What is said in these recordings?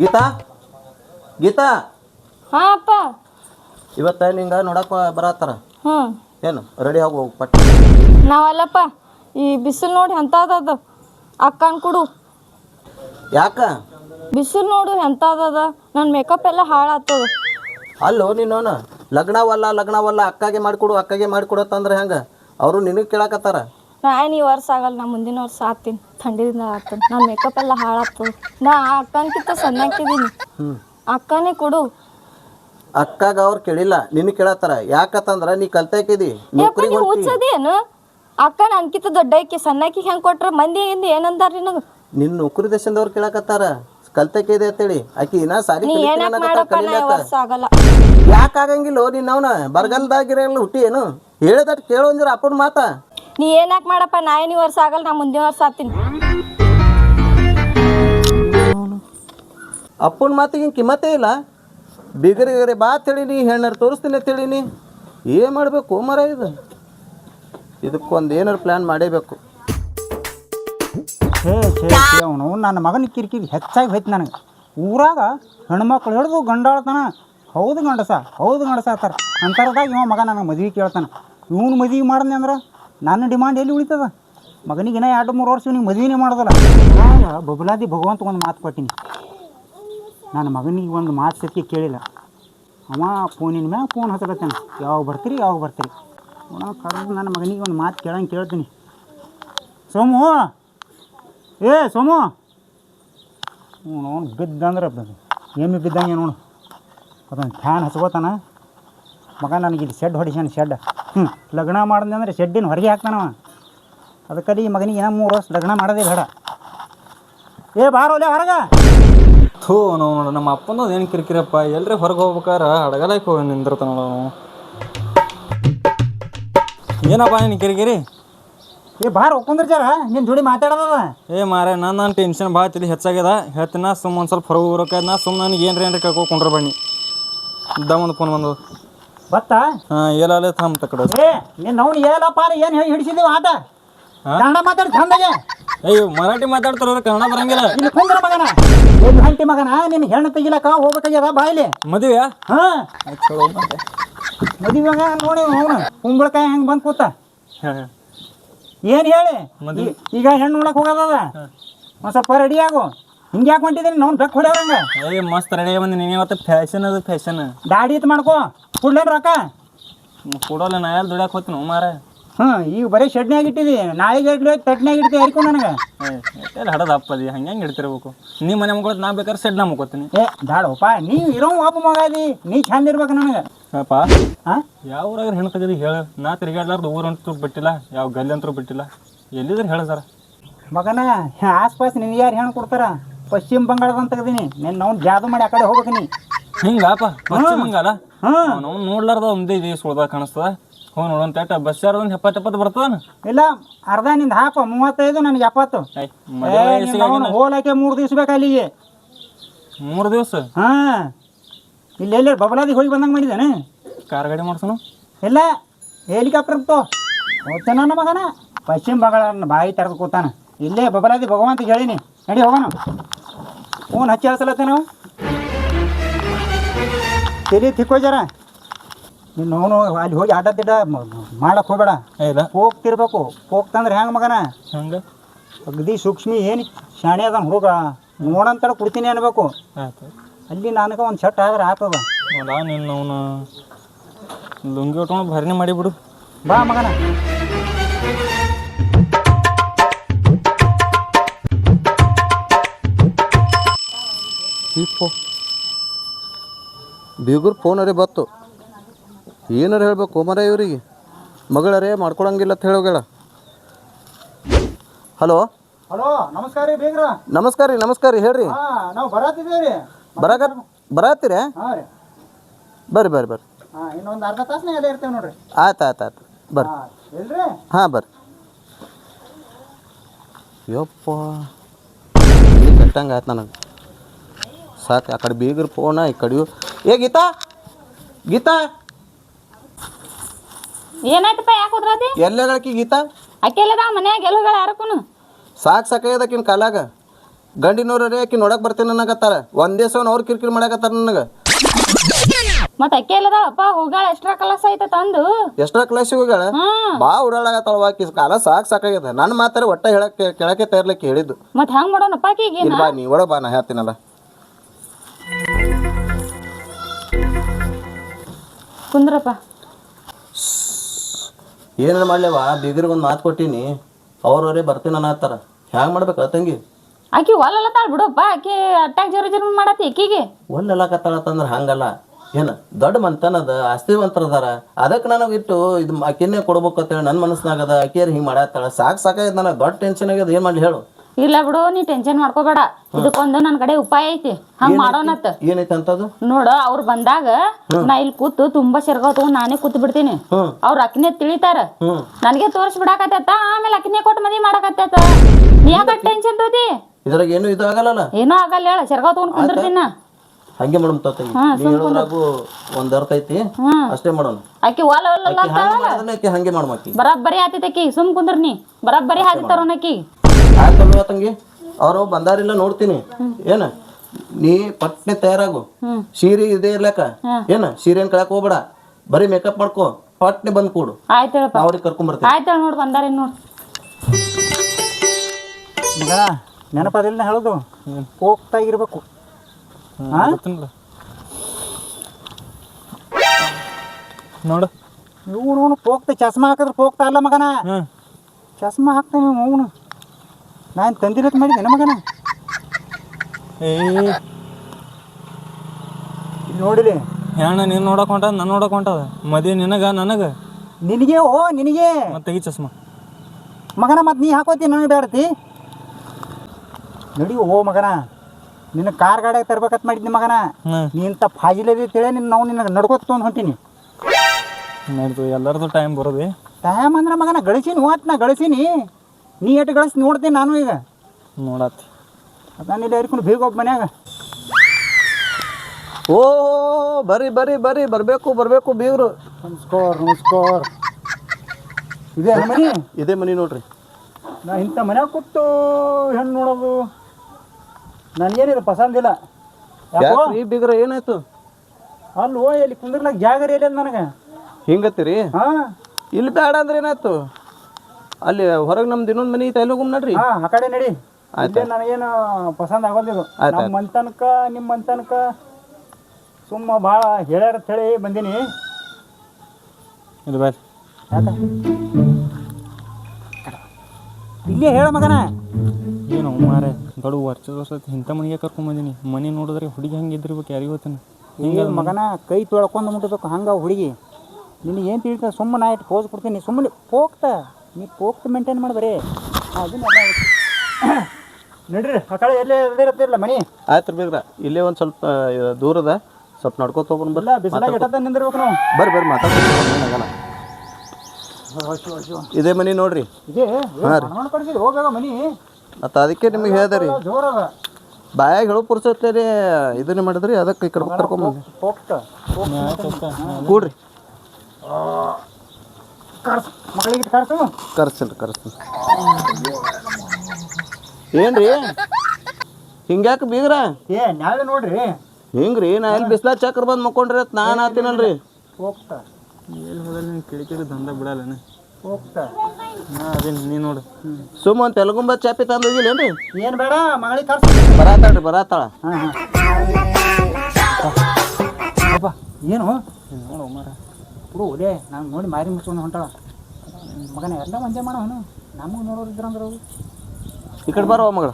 ಗೀತಾ? ಗೀತಾ? ಹಾ ಅಪ್ಪ. ಇವತ್ತ ನಿಂಗ ನೋಡಕ್ ಬರತ್ತಾರ? ಹ್ಞೂ. ಏನು ರೆಡಿ ಆಗಿ ಹೋಗು ಪಟ್ ನಾವಲ್ಲಪ್ಪ ಈ ಬಿಸಿಲು ನೋಡಿ ಎಂಥದದ ಅಕ್ಕನ್ ಕೊಡು. ಯಾಕ? ಬಿಸಿಲು ನೋಡು ಎಂಥದದ ನನ್ನ ಮೇಕಪ್ ಎಲ್ಲ ಹಾಳಾಗ್ತದ. ಅಲ್ಲೋ ನೀನು ಲಗ್ನವಲ್ಲ ಲಗ್ನವಲ್ಲ ಅಕ್ಕಗೆ ಮಾಡಿಕೊಡು ಅಕ್ಕಗೆ ಮಾಡಿಕೊಡು ಅಂತಂದ್ರೆ ಹೆಂಗೆ? ಅವರು ನಿನಗೆ ಕೇಳಕತ್ತಾರ. ನಾ ಏನು ಈ ವರ್ಷ ಆಗಲ್ಲ ನಾ ಮುಂದಿನ ವರ್ಷ ಆಗ್ತೀನಿ ಥಂಡಿದಿಂದ ಆಗ್ತೀನಿ ನಾ ಮೇಕಪ್ ಎಲ್ಲ ಹಾಳಾಗ್ತದೆ. ನಾ ಆ ಅಕ್ಕನ್ಕಿಂತ ಸಣ್ಣಕ್ಕಿದ್ದೀನಿ. ಅಕ್ಕನೇ ಕೊಡು. ಅಕ್ಕಾಗ ಅವ್ರು ಕೇಳಿಲ್ಲ. ನಿನ್ನ ಕೇಳತ್ತಾರ. ಯಾಕತ್ತಂದ್ರ ನೀ ಕಲ್ತಾಕಿದಿ. ಯಪ್ಪ ಹೊಂಟಿ ಹುಚ್ಚದೇನು? ಅಕ್ಕ ನನ್ಕಿಂತ ದೊಡ್ಡ ಐಕಿ ಸಣ್ಣಕಿ ಹೆಂಗೆ ಕೊಟ್ರೆ ಮಂದಿ ಹಿಂದ ಏನಂದಾರ ನಿನಗೆ? ನಿನ್ನ ನೌಕರಿ ದೇಶದವ್ರು ಕೇಳಕತ್ತಾರ. ಕಲ್ತಕಿದೆ ಅಂತೇಳಿ. ಆಕಿ ಇನ್ನ ಸಾರಿ ನೀ ಮಾಡಪ್ಪ ನಾ ಈ ವರ್ಷ ಆಗಲ್ಲ. ಯಾಕ ಆಗಂಗಿಲ್ಲ ನೀನ್ ಅವನ ಬರಗಾಲದಾಗಿರಲ್ಲ ಹುಟ್ಟಿ ಏನು? ಹೇಳದಟ್ ಕೇಳೋಂದಿರ ಅಂದಿರ ಅಪ್ಪನ ಮಾತ. ನೀ ಏನಾಕ್ ಮಾಡಪ್ಪ? ನಾ ಏನು ಈ ವರ್ಷ ಆಗಲ್ಲ ನಾ ಮುಂದಿನ ವರ್ಷ ಆಗ್ತೀನಿ. ಅಪ್ಪನ ಮಾತಿಗೆ ಕಿಮ್ಮತ್ತೇ ಇಲ್ಲ. ಬಿಗರಿಗರೆ ಬಾ ತಿಳಿನಿ ಹೆಣ್ಣರು ತೋರಿಸ್ತೀನಿ ತಿಳಿನಿ. ಏನು ಮಾಡಬೇಕು ಮರ ಇದು? ಇದಕ್ಕೊಂದು ಏನಾರು ಪ್ಲ್ಯಾನ್ ಮಾಡೇಬೇಕು. ಛೇ ಛೇ ಛೇ ಅವನು ನನ್ನ ಮಗನ ಕಿರಿಕಿರಿ ಹೆಚ್ಚಾಗಿ ಹೋಯ್ತು ನನಗೆ. ಊರಾಗ ಹೆಣ್ಮಕ್ಳು ಹಿಡಿದು ಗಂಡಾಳ್ತಾನ. ಹೌದು ಗಂಡಸ ಹೌದು ಗಂಡಸ ಅಂತಾರೆ. ಅಂತಾರದಾಗ ಇವ ಮಗ ನನಗೆ ಮದುವೆ ಕೇಳ್ತಾನೆ. ಇವನು ಮದುವೆ ಮಾಡಿದೆ ಅಂದ್ರೆ ನನ್ನ ಡಿಮಾಂಡ್ ಎಲ್ಲಿ ಉಳಿತದ? ಮಗನಿಗೆ ಇನ್ನೂ ಎರಡು ಮೂರು ವರ್ಷ ಇವ್ನಿಗೆ ಮದುವೆನೇ ಮಾಡೋದಲ್ಲ. ನಾನು ಬಬುಲಾದಿ ಭಗವಂತ ಒಂದು ಮಾತು ಕೊಟ್ಟಿನಿ. ನನ್ನ ಮಗನಿಗೆ ಒಂದು ಮಾತು ಸತ್ಯ ಕೇಳಿಲ್ಲ. ಅವ ಫೋನಿನ ಮ್ಯಾಗ ಫೋನ್ ಹಚ್ಚಲತ್ತಾನ ಯಾವಾಗ ಬರ್ತೀರಿ ಯಾವಾಗ ಬರ್ತೀರಿ? ಅವನ ಕರೆದು ನನ್ನ ಮಗನಿಗೆ ಒಂದು ಮಾತು ಕೇಳಂಗೆ ಕೇಳ್ತೀನಿ. ಸೋಮು! ಏ, ಸೋಮು! ಅವ್ನು ಬಿದ್ದಂದ್ರೆ ಏಮಿ ಬಿದ್ದಂಗೆ ನೋಡು. ಅದನ್ನು ಫ್ಯಾನ್ ಹಚ್ಕೋತಾನ. ಮಗ ನನಗೆ ಇಲ್ಲಿ ಶೆಡ್ ಹೊಡಿಸ್ಯಾನ ಶೆಡ್. ಹ್ಞೂ ಲಗ್ನ ಮಾಡಿದೆ ಅಂದ್ರೆ ಶೆಡ್ಡಿನ ಹೊರಗೆ ಹಾಕ್ತಾನವ ಅದಕ್ಕಲ್ಲಿ ಈ ಮಗನಿಗೆ ಏನೋ ಮೂರು ವರ್ಷ ಲಗ್ನ ಮಾಡೋದೇ ಬೇಡ. ಏ ಬಾರೋಲೆ ಹೊರಗೆ. ಥೂ ನಾವು ನಮ್ಮ ಅಪ್ಪನೂ ಏನು ಕಿರಿಕಿರಪ್ಪ ಎಲ್ಲರಿ ಹೊರಗೆ ಹೋಗ್ಬೇಕಾರ? ಹಡಗಲಕ್ಕೆ ಹೋಗಿ ನಿಂದಿರ್ತಾನ ನಾವು ಏನಪ್ಪ ನೀನು ಕಿರಿಕಿರಿ? ಏ ಬಾರ ಒಕ್ಕೊಂದ್ರ ಜರ ನಿನ್ನ ಜೋಡಿ ಮಾತಾಡೋದ ಏ ಮಾರ ನಾನು ನಾನು ಟೆನ್ಷನ್ ಭಾಳ ತಿಳಿ ಹೆಚ್ಚಾಗ್ಯದ. ಹೇಳ್ತೀನಿ ಸುಮ್ಮ ಒಂದು ಸ್ವಲ್ಪ ಹೊರಗೆ ಹೋಗ್ರಕ್ಕ ನಾ ಸುಮ್ಮನೆ ನನಗೆ ಏನ್ರಿ ಏನ್ರಿ ಕಳ್ಕೊಂಡ್ರೆ ಬನ್ನಿ. ಇದ್ದ ಒಂದು ಫೋನ್ ಬಂದು ಬತ್ತಾ ಹಾಂ ಎಲ್ಲಾಲೆ ಥಮ್ ತಕಡ. ಏ ನಿನ್ನ ಅವ್ನು ಏನಪ್ಪ ಏನು ಹೇಳಿ ಹಿಡಿಸಿದೀವಿ ಆಟ ಕನ್ನಡ ಮಾತಾಡಿ ಚಂದಾಗೆ ಅಯ್ಯೋ ಮರಾಠಿ ಮಾತಾಡ್ತಾರ ಕನ್ನಡ ಬರಂಗಿಲ್ಲ. ಇಲ್ಲಿ ಕುಂದ್ರ ಮಗನ. ಒಂದು ಗಂಟೆ ಮಗನ ನಿನ್ನ ಹೆಣ್ಣು ತೆಗಿಲಕ್ಕ ಹೋಗ್ಬೇಕಾಗ್ಯದ ಬಾಯಿಲಿ ಮದುವೆ? ಹಾ. ಮದುವೆಗ ನೋಡಿ ಅವನು ಕುಂಬಳಕಾಯಿ ಹೆಂಗೆ ಬಂದು ಕೂತ? ಏನು ಹೇಳಿ. ಈಗ ಹೆಣ್ಣು ನೋಡಕ್ ಹೋಗೋದದ? ಒಂದು ಸ್ವಲ್ಪ ರೆಡಿ ಆಗು. ಹಿಂಗೆ ಯಾಕೆ ಹೊಂಟಿದ್ದೀನಿ ನಾವು ಬೆಕ್ ಹೊಡೆಯವ್ರಂಗ. ಏ ಮಸ್ತ್ ರೆಡಿ ಬಂದು. ನೀನು ಇವತ್ತು ಫ್ಯಾಷನ್ ಅದು ಫ್ಯಾಷನ್ ದಾಡಿ ಇತ್ತು ಮಾಡ್ಕೋ. ಕುಡ್ಲೇನು ರೊಕ್ಕ? ಕೊಡೋಲ್ಲ ನಾ ಎಲ್ಲಿ ದುಡಿಯಕ್ಕೆ ಹೋಗ್ತೀನಿ ಮಾರ ಹ್ಞೂ ಈಗ ಬರೀ ಶೆಡ್ನ್ಯಾಗ ಇಟ್ಟಿದಿ ನಾಳೆಗೆ ಇಡ್ಲಿ ತಟ್ನ್ಯಾಗ ಇಡ್ತೀವಿ ಹರಿಕೊ ನನಗೆ. ಎಲ್ಲಿ ಹಡದಪ್ಪದಿ ಹಂಗೆ ಹೆಂಗೆ ಇಡ್ತಿರ್ಬೇಕು ನಿಮ್ಮ ಮನೆ ಮಗಳು ನಾ ಬೇಕಾದ್ರೆ ಸೆಡ್ ನಾ ಮುಕ್ಕೋತೀನಿ. ಏ ಬ್ಯಾಡಪ್ಪ ನೀ ಇರೋ ಒಬ್ಬ ಮಗ ಅದಿ. ನೀ ಚಂದ ಇರ್ಬೇಕು ನನಗೆ. ಅಪ್ಪ ಹಾಂ ಯಾವ ಊರಾಗ ಹೆಣ್ಣು ತೆಗೆದು ಹೇಳ? ನಾ ತಿರ್ಗಾಡ್ಲಾರ್ದು ಊರಂತೂ ಬಿಟ್ಟಿಲ್ಲ ಯಾವ ಗಲ್ಲಿ ಅಂತೂ ಬಿಟ್ಟಿಲ್ಲ. ಎಲ್ಲಿದ್ರೆ ಹೇಳ ಸರ? ಮಗನ ಆಸ್ಪಾಸ್ ನಿನಗೆ ಯಾರು ಹೆಣ್ಣು ಕೊಡ್ತಾರ? ಪಶ್ಚಿಮ ಬಂಗಾಳದಂತ ತೆಗ್ದೀನಿ. ನಿನ್ನ ಅವ್ನು ಜಾದು ಮಾಡಿ ಆ ಕಡೆ ಹೋಗ್ಬೇಕು ನೀ. ಹಿಂಗಪ್ಪ ಹಿಂಗಲ್ಲ ಹ್ಞೂ ನಾವು ನೋಡ್ಲಾರ್ದ ಒಂದೇ ಇದೆ ಸುಳ್ದಾಗ ಕಾಣಿಸ್ತದ. ಹೋ ನೋಡೋಣ ತೇಟ ಬಸ್ ಚಾರ್ಜ್ ಒಂದು ಎಪ್ಪತ್ತು ಎಪ್ಪತ್ತು ಬರ್ತದ ಇಲ್ಲ ಅರ್ಧ ನಿಂದ ಹಾಪ ಮೂವತ್ತೈದು ನನಗೆ ಎಪ್ಪತ್ತು. ಹೋಲಕ್ಕೆ ಮೂರು ದಿವಸ ಬೇಕು ಅಲ್ಲಿಗೆ. ಮೂರು ದಿವಸ? ಹಾಂ. ಇಲ್ಲಿ ಎಲ್ಲಿ ಬಬಲಾದಿ ಹೋಗಿ ಬಂದಂಗೆ ಮಾಡಿದ್ದಾನೆ. ಕಾರ್ ಗಾಡಿ ಮಾಡ್ಸನು? ಇಲ್ಲ ಹೆಲಿಕಾಪ್ಟರ್ ತೋ. ಹೋಗ್ತಾನ ನಮ್ಮ ಮಗನ. ಪಶ್ಚಿಮ ಬಂಗಾಳ ಬಾಯಿ ತೆರೆದು ಕೂತಾನ. ಇಲ್ಲೇ ಬಬಲಾದಿ ಭಗವಂತ ಹೇಳಿನಿ ನಡಿ ಹೋಗೋಣ. ಫೋನ್ ಹಚ್ಚಿ ಹೇಳ್ಸಲತ್ತ ನಾವು ತಲೆ ತಿಕ್ಕೋ ಜರ. ನೀನು ಅವನು ಅಲ್ಲಿ ಹೋಗಿ ಆಟ ತಿಡ ಮಾಡಕ್ಕೆ ಹೋಗ್ಬೇಡ. ಇಲ್ಲ ಹೋಗ್ತಿರ್ಬೇಕು. ಹೋಗ್ತಂದ್ರೆ ಹೆಂಗೆ ಮಗನ? ಹಂಗೆ? ಅಗದಿ ಸೂಕ್ಷ್ಮಿ ಏನು ಶಾಣೆ ಅದಾನ ಹುಡುಗ. ನೋಡಂತ ಕೊಡ್ತೀನಿ ಅನ್ಬೇಕು. ಆಯ್ತು. ಅಲ್ಲಿ ನನಗೆ ಒಂದು ಶರ್ಟ್ ಆದ್ರೆ ಆತದ. ನೋಡ ನಿನ್ನ ಅವನು ಲುಂಗಿ ಉಟ್ಕೊಂಡು ಭರಣಿ ಮಾಡಿಬಿಡು ಬಾ ಮಗನ. ಇಪ್ಪು. ಬೀಗರು ಅರೇ ಬತ್ತು. ಏನಾರು ಹೇಳ್ಬೇಕು ಮರ ಇವರಿಗೆ? ಮಗಳರೇ ಮಾಡ್ಕೊಳಂಗಿಲ್ಲ ಅಂತ ಹೇಳೋಗಳ ಹಲೋ ಹಲೋ ನಮಸ್ಕಾರ ರೀ ಬೇಗ್ರ. ನಮಸ್ಕಾರ ರೀ ನಮಸ್ಕಾರ ರೀ ಹೇಳ್ರಿ. ನಾವು ಬರತ್ತಿದ್ದೇವೆ ಬರಾಕ ಬರತ್ತೀರಿ ಹಾಂ ರೀ. ಬರ್ರಿ ಬರ್ರಿ ಬರ್ರಿ. ಹಾಂ ಇನ್ನೊಂದು ಅರ್ಧ ತಾಸನೇ ಇರ್ತೇವೆ ನೋಡ್ರಿ. ಆಯ್ತು ಆಯ್ತು ಆಯ್ತು. ಬರ್ರಿ. ಹಾಂ ಎಲ್ರಿ ಹಾಂ ಬರ್ರಿ. ಯಪ್ಪ. ಕಟ್ಟಂಗೆ ಆಯ್ತು ನನಗೆ. ಸಾಕು ಆ ಕಡೆ ಬೀಗರು ಫೋನ ಈ ಕಡೆಯು ಏ ಗೀತಾ? ಗೀತಾ? ಏನಾಯ್ತಪ್ಪ ಯಾಕೆ ಎಲ್ಲಿ ಎಲ್ಲಗಳಕಿ ಗೀತಾ? ಅಕ್ಕೆಲ್ಲದ ಮನ್ಯಾಗ ಎಲ್ಲ ಹೋಗಳ ಯಾರಕ್ಕೂನು ಸಾಕು ಸಾಕಾಗ್ಯದಕ್ಕಿನ ಕಾಲಾಗ ಗಂಡಿನವ್ರೇ ಆಕಿ ನೋಡಕ್ ಬರ್ತೀನಿ ಅನ್ನಕತ್ತಾರ ಒಂದೇ ಸೋನ್ ಅವ್ರು ಕಿರಿಕಿರಿ ಮಾಡಕತ್ತಾರ ನನಗೆ. ಮತ್ತೆ ಅಕ್ಕಿ ಅಪ್ಪ ಹೋಗಾಳ ಎಷ್ಟ್ರ ಕಲಸ ಐತೆ ತಂದು. ಎಷ್ಟರ ಕ್ಲಾಸಿಗೆ ಹೋಗ್ಯಾಳ? ಬಾ ಉಡಾಳಾಗತ್ತಾಳ ಆಕಿ. ಕಾಲ ಸಾಕ್ ಸಾಕಾಗ್ಯದ. ನನ್ನ ಮಾತಾರ ಒಟ್ಟ ಹೇಳಕ್ಕೆ ಕೆಳಕ್ಕೆ ತೇರ್ಲಿಕ್ಕೆ ಹೇಳಿದ್ದು. ಮತ್ತೆ ಹೆಂಗ್ ಮಾಡೋಣಪ್ಪ ಆಕಿಗೆ ಇಲ್ಲಿ ಬಾ ನೀ ಒಡ ಬಾ ನಾ ಹೇಳ್ತೀನಲ್ಲ. ಕುಂದ್ರಪ್ಪ. ಏನಾರ ಮಾಡ್ಲೇವಾ? ಬೀಗರಿಗೆ ಒಂದು ಮಾತು ಕೊಟ್ಟೀನಿ. ಅವ್ರವರೇ ಬರ್ತೀನಿ ಅನ್ನತ್ತಾರ. ಹ್ಯಾಂಗ ಮಾಡ್ಬೇಕು ತಂಗಿ? ಆಕಿ ಒಲ್ಲ ತಾಳ್ ಬಿಡಪ್ಪ. ಆಕಿ ಅಟ್ಯಾಕ್ ಜೋರ ಜೋರ ಮಾಡತ್ತಿ ಆಕಿಗೆ ಒಲ್ಲೆಲ್ಲಕತ್ತಾಳತ್ತಂದ್ರ ಹಂಗಲ್ಲ. ಏನು ದೊಡ್ಡ ಮಂತನದ ಆಸ್ತಿವಂತರದಾರ. ಅದಕ್ಕೆ ನನಗೆ ಇಟ್ಟು ಇದು ಆಕಿನೇ ಕೊಡ್ಬೇಕು ಅಂತೇಳಿ ನನ್ನ ಮನಸ್ಸಿನಾಗದ ಆಕಿಯರು ಹಿಂಗೆ ಮಾಡತ್ತಾಳ? ಸಾಕು ಸಾಕಾಗ್ಯದ ನನಗೆ. ದೊಡ್ಡ ಟೆನ್ಷನ್ ಆಗ್ಯದ. ಏನು ಮಾಡಲಿ ಹೇಳು. ಇಲ್ಲ ಬಿಡು ನೀ ಟೆನ್ಷನ್ ಮಾಡ್ಕೋಬೇಡ. ಇದಕ್ಕೊಂದು ನನ್ನ ಕಡೆ ಉಪಾಯ ಐತಿ. ಹಂಗ್ ಮಾಡೋಣತ್. ಏನೈತೆ ಅಂತದು ನೋಡ ಅವ್ರು ಬಂದಾಗ ನಾ ಇಲ್ಲಿ ಕೂತು ತುಂಬಾ ಶರ್ಗಾವ್ ತಗೊಂಡ್ ನಾನೇ ಕೂತ್ ಬಿಡ್ತೀನಿ. ಅವ್ರ ಅಕ್ಕಿನೇ ತಿಳಿತಾರ. ನನಗೆ ತೋರ್ಸ್ ಬಿಡಾಕತ್ತೈತ ಆಮೇಲೆ ಅಕ್ಕಿನೇ ಕೊಟ್ಟು ಮದಿ ಮಾಡಾಕತ್ತೈತ. ನೀ ಯಾಕ ಟೆನ್ಷನ್ ತೋತಿ? ಇದ್ರಾಗ ಏನು ಇದು ಆಗಲ್ಲ ಏನೋ ಆಗಲ್ಲ ಹೇಳ ಶರ್ಗಾವ್ ತಗೊಂಡ್ ಕುಂದಿರ್ತೀನ. ಹಂಗೆ ಮಾಡೋಣ ತಾತ. ಹೇಳೋದ್ರಾಗು ಒಂದು ಅರ್ಥ ಐತಿ. ಅಷ್ಟೇ ಮಾಡೋಣ. ಆಕಿ ಒಲ್ಲ ಒಲ್ಲ ಆಕಿ ಹಂಗೆ ಆಕಿ ಆತಿತ್ತಕಿ ಸುಮ್ ಕುಂದ್ರಿ ಬರಾಬರಿ ಬರಾಬ್ಬರಿ ಹಾದಿತಾರೋನಕಿ ಆಯ್ತಲ್ವಾ ತಂಗಿ? ಅವರು ಬಂದಾರಿಲ್ಲ ನೋಡ್ತೀನಿ. ಏನ? ನೀ ಪಟ್ನೆ ತಯಾರಾಗು. ಸೀರೆ ಇದೇ ಇರ್ಲಕ ಏನ? ಸೀರೆ ಏನ್ ಕಳಕ್ ಹೋಗ್ಬೇಡ. ಬರೀ ಮೇಕಪ್ ಮಾಡ್ಕೋ. ಪಟ್ನೆ ಬಂದ್ ಕೂಡು. ಅವ್ರಿಗೆ ಕರ್ಕೊಂಡ್ ಬರ್ತೀನಿ ನೋಡ್ ಬಂದಾರೇನ್ ನೋಡ್. ಮಗ ನೆನಪದಿಲ್ಲ ಹೇಳೋದು? ಹೋಗ್ತಾ ಇರ್ಬೇಕು. ನೋಡು. ಇವನು ಹೋಗ್ತಾ ಚಸ್ಮಾ ಹಾಕಿದ್ರೆ ಹೋಗ್ತಾ ಅಲ್ಲ ಮಗನ? ಚಸ್ಮಾ ಹಾಕ್ತಾನೆ ಅವನು. ನಾನು ತಂದಿರತ್ ಮಾಡಿದೆ ಮಗನ. ಏ ಇಲ್ಲಿ ನೋಡಿಲಿ ಹೆಣ್ಣ ನೀನು ನೋಡಕ್ ಹೊಂಟದ ನಾನು ನೋಡಕ್ ಹೊಂಟದ. ಮದಿ ನಿನಗ ನನಗ? ನಿನಗೆ ಓ ನಿನಗೆ. ಮತ್ತೆ ತೆಗಿ ಚಸ್ಮ. ಮಗನ ಮತ್ತೆ ನೀ ಹಾಕೋತಿ ನನಗೆ ಬೇಡತಿ. ನಡಿ ಓ ಮಗನ. ನಿನ್ನ ಕಾರ್ ಗಾಡಿಯಾಗ ತರ್ಬೇಕಂತ ಮಾಡಿದ್ನಿ ಮಗನ. ಹ್ಞೂ ನೀ ಇಂಥ ಫಾಜಿಲದಿ ತಿಳಿ ನಿನ್ನ ನಾವು ನಿನ್ನ ನಡ್ಕೋತ ತೊಗೊಂಡು ಹೊಂಟೀನಿ. ನಡ್ದು ಎಲ್ಲರದು ಟೈಮ್ ಬರೋದು ಟೈಮ್ ಅಂದ್ರೆ ಮಗನ ಗಳಿಸಿನಿ ಹೋತ್ನ ನಾ ಗಳಿಸೀನಿ. ನೀ ಎಟ್ಟು ಗಳಿಸಿ ನೋಡ್ತೀನಿ ನಾನು ಈಗ? ನೋಡತ್ತೆ ಅದನ್ನ ಇಲ್ಲಿ ಹರ್ಕೊಂಡು ಬೀಗ ಒಬ್ಬ ಮನ್ಯಾಗ. ಓ ಬರ್ರಿ ಬರ್ರಿ ಬರ್ರಿ ಬರಬೇಕು ಬರ್ಬೇಕು ಬೀಗರು. ನಮಸ್ಕಾರ ನಮಸ್ಕಾರ. ಇದೇ ಮನಿ? ಇದೇ ಮನಿ ನೋಡ್ರಿ. ನಾ ಇಂಥ ಮನ್ಯಾಗ ಕೂತು ಹೆಣ್ಣು ನೋಡೋದು. ನನಗೇನಿದು ಪಸಂದಿಲ್ಲ. ಯಾಕೋ? ಈ ಬೀಗ್ರ ಏನಾಯ್ತು? ಅಲ್ಲೋ ಇಲ್ಲಿ ಕುಂದ್ರಲಾಗ ಜಾಗರಿ ಇಲ್ಲ ನನಗೆ? ಹಿಂಗತ್ತೀರಿ? ಹಾಂ. ಇಲ್ಲಿ ಬೇಡ ಅಂದ್ರೆ ಏನಾಯ್ತು? ಅಲ್ಲಿ ಹೊರಗೆ ನಮ್ದು ಇನ್ನೊಂದು ಮನೆ ಐತೆ ಅಲ್ಲಿ ಹೋಗಮ್ ನಡ್ರಿ ಹಾಂ ಆ ಕಡೆ ನಡಿ. ಇಲ್ಲೇ ನನಗೇನು ಪಸಂದ್ ಆಗೋದಿದು ಆಯ್ತು, ನಮ್ಮ ಮಂತನಕ ನಿಮ್ಮ ಮಂತನಕ ಸುಮ್ಮ ಭಾಳ ಹೇಳ್ಯಾರ ಅಂತ ಹೇಳಿ ಬಂದೀನಿ. ಇದು ಯಾಕ? ಇಲ್ಲೇ ಹೇಳ ಮಗನ. ಏನು ಮಾರೆ ದೊಡ್ಡ ವರ್ಷ ವರ್ಷ ಇಂಥ ಮನೆಗೆ ಕರ್ಕೊಂಬಂದಿನಿ ಮನೆ ನೋಡಿದ್ರೆ ಹುಡುಗಿ ಹಂಗೆ ಇದ್ದಿರ್ಬೇಕು ಯಾರಿಗೆ ಗೊತ್ತೇನ ಹಿಂಗೆ ಮಗನ ಕೈ ತೊಳ್ಕೊಂಡು ಮುಟ್ಟಬೇಕು ಹಂಗ ಹುಡುಗಿ. ನಿನಗೆ ಏನು ತಿಳಿತ? ಸುಮ್ಮನೆ ನಾ ಇಟ್ಟು ಪೋಸ್ ಕೊಡ್ತೀನಿ. ಸುಮ್ಮನೆ ಹೋಗ್ತ. ನೀ ಪೋಕ್ಸ್ ಮೇಂಟೈನ್ ಮಾಡಿ ಬರೀ. ಅದು ನಡ್ರಿ ಕಡೆ ಎಲ್ಲೇ ಇರ್ತಿರಲ್ಲ ಮನಿ ಆಯ್ತು ಬೇಗ ಇಲ್ಲೇ ಒಂದು ಸ್ವಲ್ಪ ದೂರದ ಸ್ವಲ್ಪ ನಡ್ಕೋತ ಹೋಗೋಣ ಬರಲ್ಲ ಬಿಸಿಲಾಗ ನಿಂದಿರ್ಬೇಕು ನಾವು. ಬರ್ರಿ ಬರ್ರಿ ಮಾತಾಡ್ತೀವಿ ಇದೇ ಮನಿ ನೋಡ್ರಿ. ಇದೇ? ಹೋಗಾಗ ಮನಿ. ಮತ್ತು ಅದಕ್ಕೆ ನಿಮಗೆ ಹೇಳ್ದೆ ರೀ. ಜೋರದ ಬಾಯಾಗ ಹೇಳೋ ಪುರ್ಸತ್ತೇರಿ ಇದನ್ನ ಮಾಡಿದ್ರಿ ಅದಕ್ಕೆ ಈ ಕಡೆ ಕರ್ಕೊಂಬಂದು ಕೂಡ್ರಿ. ಕರ್ಸ್ ಮಗಳಿಗೆ ಕರ್ಸು. ಏನ್ರಿ? ಹಿಂಗ್ಯಾಕೆ ಬೀಗ್ರ? ಏ ನಾಳೆ ನೋಡ್ರಿ. ಹಿಂಗ್ರಿ ನಾ ಎಲ್ಲಿ ಬಿಸ್ಲಾ ಚಕ್ರ ಬಂದು ಮಕ್ಕೊಂಡ್ರಿ ನಾನ್ ನಾನು ಆತೀನಲ್ರಿ. ಹೋಗ್ತ. ಎಲ್ಲಿ ನೀನು ದಂಧ ನೀ ನೋಡು. ಸುಮ್ಮ ಒಂದು ತೆಲಗುಂಬ ಚಾಪಿ ತಂದು ಹೋಗಿಲ್ಲೇನ್ರಿ ಏನು ಬೇಡ ಮಗಳಿಗೆ ಕರ್ಸು. ಬರಾತಾಳ್ರಿ ಬರಾತಾಳ. ಹಾಂ ಹಾಂ. ಏನು ನೋಡು ಮಾರ ಬಿಡು ಉದೇ ನಾನು ನೋಡಿ ಮಾರಿ ಮುಚ್ಕೊಂಡು ಹೊಂಟಾಳ. ಮಗನ ಎಲ್ಲ ಮಂಜೆ ಅವನು. ನಮಗೆ ನೋಡೋರು ಇದ್ರಂದ್ರೆ ಅವರು. ಈ ಕಡೆ ಬರೋ ಮಗಳು.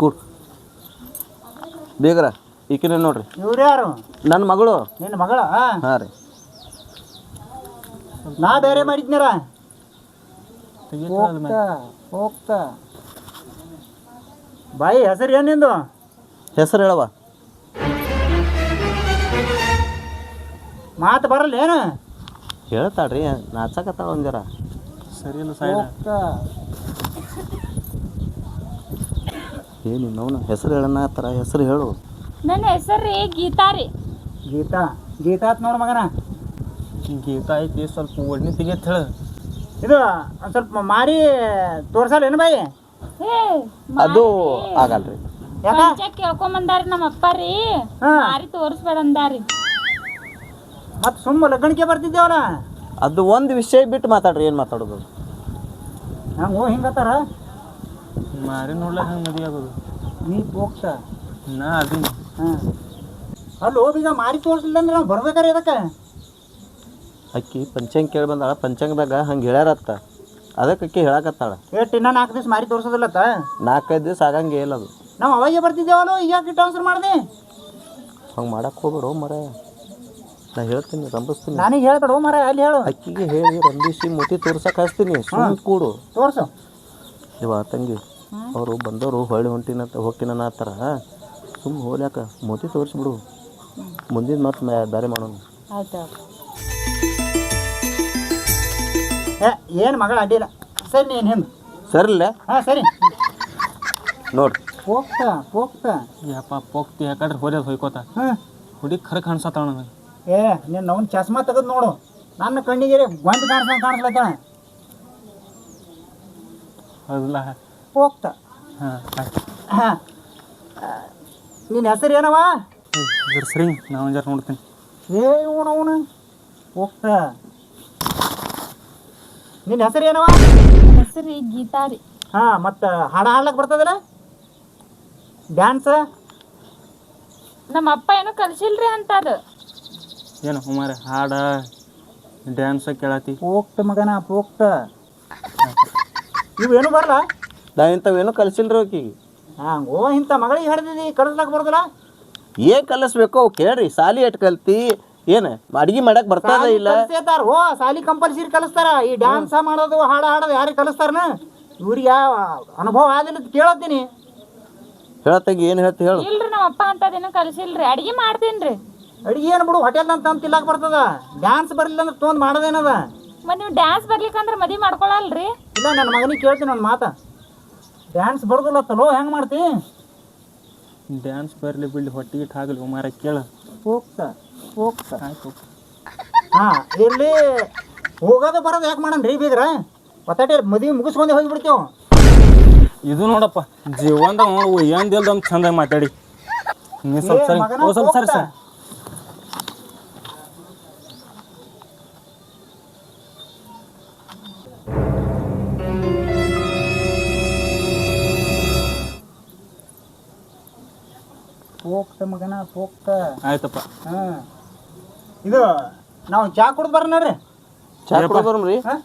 ಕೂಡ್ ಬೇಗರ ಈಕಿನ ನೋಡ್ರಿ. ಇವ್ರು ಯಾರು? ನನ್ನ ಮಗಳು. ನಿನ್ನ ಮಗಳ? ಹಾಂ. ರೀ. ನಾ ಬೇರೆ ಮಾಡಿದ್ನಾರ? ಹೋಗ್ತಾ ಹೋಗ್ತಾ. ಬಾಯಿ ಹೆಸರು ಏನು ನಿಂದು? ಹೆಸರು ಹೇಳವ ಮಾತು ಬರಲ್ಲ ಏನು? ಹೇಳ್ತಾಳ್ರಿ ನಾಚಕತ್ತಾಳ ಒಂದಿರ ಜರ ಸರಿ ಇಲ್ಲ ಏನು ನೋವು ಹೆಸರು ಹೇಳಣ್ಣ ಥರ ಹೆಸರು ಹೇಳು. ನನ್ನ ಹೆಸರು ರೀ ಗೀತಾ ರೀ. ಗೀತಾ ಗೀತಾ ಆತ್ ನೋಡು ಮಗನ. ಗೀತಾ ಐತಿ ಸ್ವಲ್ಪ ಒಡ್ನಿ ತೆಗಿಯತ್ ಹೇಳು. ಇದು ಒಂದ್ ಸ್ವಲ್ಪ ಮಾರಿ ತೋರ್ಸಲ್ಲ ಏನು ಬಾಯಿ? ಅದು ಆಗಲ್ರಿ. ಯಾಕ? ಕೇಳ್ಕೊಂಬಂದಾರಿ ನಮ್ಮ ಅಪ್ಪ ರೀ. ಹಾ. ಮಾರಿ ತೋರಿಸ್ಬೇಡ ಅಂದಾರಿ. ಮತ್ತು ಸುಮ್ಮ ಲಗ್ನಕ್ಕೆ ಬರ್ತಿದ್ದೇವಲ್ಲ? ಅದು ಒಂದು ವಿಷಯ ಬಿಟ್ಟು ಮಾತಾಡ್ರಿ ಏನು ಮಾತಾಡೋದು? ಹಂಗೆ ಹಿಂಗತ್ತಾರ ಮಾರಿ ನೋಡ್ಲಾಕ ಹಂಗೆ ಮದುವೆ ಆಗೋದು. ನೀ ಹೋಗ್ತ ನಾ ಅದೀನಿ. ಹಾಂ. ಅಲ್ಲೋ ಈಗ ಮಾರಿ ತೋರಿಸ್ಲಿಲ್ಲ ಅಂದ್ರೆ ನಾವು ಬರ್ಬೇಕಾರೆ ಇದಕ್ಕೆ ಅಕ್ಕಿ ಪಂಚಾಂಗ ಕೇಳಿ ಬಂದಾಳ ಪಂಚಾಂಗದಾಗ ಹಂಗೆ ಹೇಳ್ಯಾರತ್ತ. ಅದಕ್ಕೆ ಅಕ್ಕಿ ಹೇಳಕತ್ತಾಳ. ಎಷ್ಟು ಇನ್ನೂ ನಾಲ್ಕು ದಿವಸ ಮಾರಿ ತೋರಿಸೋದಿಲ್ಲತ್ತ? ನಾಲ್ಕೈದು ದಿವಸ ಆಗಂಗೆ ಇಲ್ಲ ಅದು. ನಾವು ಅವಾಗೆ ಬರ್ತಿದ್ದೇವಲ್ಲ ಈಗ ಯಾಕೆ ಟ್ರಾನ್ಸ್ಫರ್ ಮಾಡಿದೆ? ಹಂಗೆ ಮಾಡಕ್ಕೆ ಹೋಗ್ಬೇಡ ಮರ. ನಾ ಹೇಳ್ತೀನಿ ರಂಬಿಸ್ತೀನಿ ನನಗೆ ಹೇಳ್ಬೇಡ ಮರ ಅಲ್ಲಿ ಹೇಳು. ಅಕ್ಕಿಗೆ ಹೇಳಿ ರಂಬಿಸಿ ಮುತಿ ತೋರ್ಸಕ್ಕೆ ಹಚ್ತೀನಿ ಸುಮ್ಮನೆ ಕೂಡು. ತೋರ್ಸು. ಇವ ತಂಗಿ ಅವರು ಬಂದವರು ಹೊಳ್ಳಿ ಹೊಂಟಿನಂತ ಹೋಗ್ತೀನ ಆತರ ಸುಮ್ಮ ಹೋಗ್ಯಾಕ ಮೋತಿ ತೋರಿಸ್ಬಿಡು. ಮುಂದಿನ ಮತ್ತೆ ಬೇರೆ ಮಾಡೋಣ. ಆಯ್ತು ಏ ಏನು ಮಗಳ ಅಡ್ಡಿಲ್ಲ. ಸರಿ ನೀನು ಹಿಂದೆ. ಸರಿಲ್ಲ ಹಾಂ ಸರಿ. ನೋಡ್ರಿ ಹೋಗ್ತಾ ಹೋಗ್ತಾ ಯಪ್ಪ ಪೋಕ್ತಿ ಯಾಕಂದ್ರೆ ಹೋದ್ಯದ ಹೊಯ್ಕೋತ? ಹಾಂ ಹುಡುಗಿ ಖರೆ ಕಾಣಿಸತ್ತಾಳ ನನಗೆ. ಏ ನಿನ್ನ ಅವ್ನ ಚಸ್ಮಾ ತೆಗೆದು ನೋಡು. ನನ್ನ ಕಣ್ಣಿಗೆ ಗೊಂದು ಕಾಣಿಸ್ದಂಗೆ ಕಾಣಿಸ್ಲತ್ತಾಳ ಹೌದಲ್ಲ? ಹೋಗ್ತಾ. ಹಾಂ ಹಾಂ. ನಿನ್ನ ಹೆಸರು ಏನವ? ಸರಿ ನಾವು ಜರ ನೋಡ್ತೀನಿ. ಏ ಇವನು ಅವನು. ಹೋಗ್ತಾ. ನಿನ್ನ ಹೆಸರು ಏನವ? ಹೆಸರು ಗೀತಾ ರೀ. ಹಾಂ ಮತ್ತು ಹಾಡು ಹಾಡ್ಲಕ್ಕೆ ಬರ್ತದಲ್ಲ? ಡ್ಯಾನ್ಸ್ ನಮ್ಮ ಅಪ್ಪ ಏನೋ ಅಂತ ಅಂತದ ಏನು ಹುಮಾರ ಹಾಡ? ಡ್ಯಾನ್ಸ ಕೇಳತಿ. ಹೋಗ್ತ ಮಗನ ಹೋಗ್ತಾ ಇವೇನು ಬರಲ್ಲ ನಾ ಇಂಥವೇನು ಕಲಿಸಿಲ್ರಿ ಆಕಿಗೆ. ಹಾಂ ಓ ಇಂಥ ಮಗಳಿಗೆ ಹಿಡ್ದಿದ್ದಿ ಕಲಿಸ್ಲಾಕ ಬರೋದಿಲ್ಲ? ಏನು ಕಲಿಸ್ಬೇಕು ಅವು ಕೇಳ್ರಿ ಸಾಲಿ ಎಟ್ ಕಲ್ತಿ ಏನು ಅಡ್ಗೆ ಮಾಡಕ್ಕೆ ಬರ್ತದ ಇಲ್ಲ? ಕಲಿಸ್ತಾರ ಓ ಸಾಲಿ ಕಂಪಲ್ಸರಿ ಕಲಿಸ್ತಾರ. ಈ ಡ್ಯಾನ್ಸ್ ಮಾಡೋದು ಹಾಡ ಹಾಡೋದು ಯಾರಿಗೆ ಕಲಿಸ್ತಾರನ? ಇವ್ರಿಗೆ ಯಾವ ಅನುಭವ ಆದಿಲ್ಲ ಅಂತ ಕೇಳತ್ತೀನಿ. ಹೇಳತ್ತಾಗ ಏನು ಹೇಳ್ತಿ ಹೇಳು. ಇಲ್ರಿ ನಮ್ಮ ಅಪ್ಪ ಅಂತದೇನು ಕಲಿಸಿಲ್ರಿ ಅಡ್ಗೆ ಮಾಡ್ತೀನಿ ಮಾಡ್ತೀನ್ರಿ. ಅಡಿಗೆ ಏನು ಬಿಡು ಹೋಟೆಲ್ ಅಂತ ತಿಲ್ಲಕ್ಕೆ ಬರ್ತದ. ಡ್ಯಾನ್ಸ್ ಬರಲಿಲ್ಲ ಅಂದ್ರೆ ತೋಂದ್ ಮಾಡೋದೇನದ? ಮತ್ತೆ ನೀವು ಡ್ಯಾನ್ಸ್ ಬರ್ಲಿಕ್ಕಂದ್ರೆ ಮದುವೆ ಮಾಡ್ಕೊಳಲ್ರಿ? ಇಲ್ಲ ನನ್ನ ಮಗನಿಗೆ ಕೇಳ್ತೀನಿ ನನ್ನ ಮಾತ. ಡ್ಯಾನ್ಸ್ ಬರೋದಿಲ್ಲ ತಲೋ ಹೆಂಗೆ ಮಾಡ್ತಿ? ಡ್ಯಾನ್ಸ್ ಬರಲಿ ಬಿಡ್ಲಿ ಹೊಟ್ಟಿಗೆ ಆಗಲಿ ಹುಮಾರ ಕೇಳ. ಹೋಗ್ತಾ ಹೋಗ್ತ. ಆಯ್ತು ಹಾಂ ಇಲ್ಲಿ ಹೋಗೋದು ಬರೋದು ಯಾಕೆ ಮಾಡೋಣ ರೀ ಬೀದ್ರ ಒತ್ತಾಟೆ ಮದುವೆ ಮುಗಿಸ್ಕೊಂಡೆ ಹೋಗಿಬಿಡ್ತೇವೆ. ಇದು ನೋಡಪ್ಪ ಜೀವನದಾಗ ನೋಡು ಒಂದು ಚಂದಾಗಿ ಮಾತಾಡಿ. ನೀವು ಸ್ವಲ್ಪ ಸರಿ ಓ ಸ್ವಲ್ಪ ಸರಿ ಸರ್. ಹೋಗ್ತಾ ಆಯ್ತಪ್ಪ. ಹಾಂ. ಇದು ನಾವು ಚಾ ಕುಡ್ದು ಬರೋಣ ನೋಡ್ರಿ ಚಾ ಕುಡ್ಬರ್ಮ್ರಿ ಹಾಂ.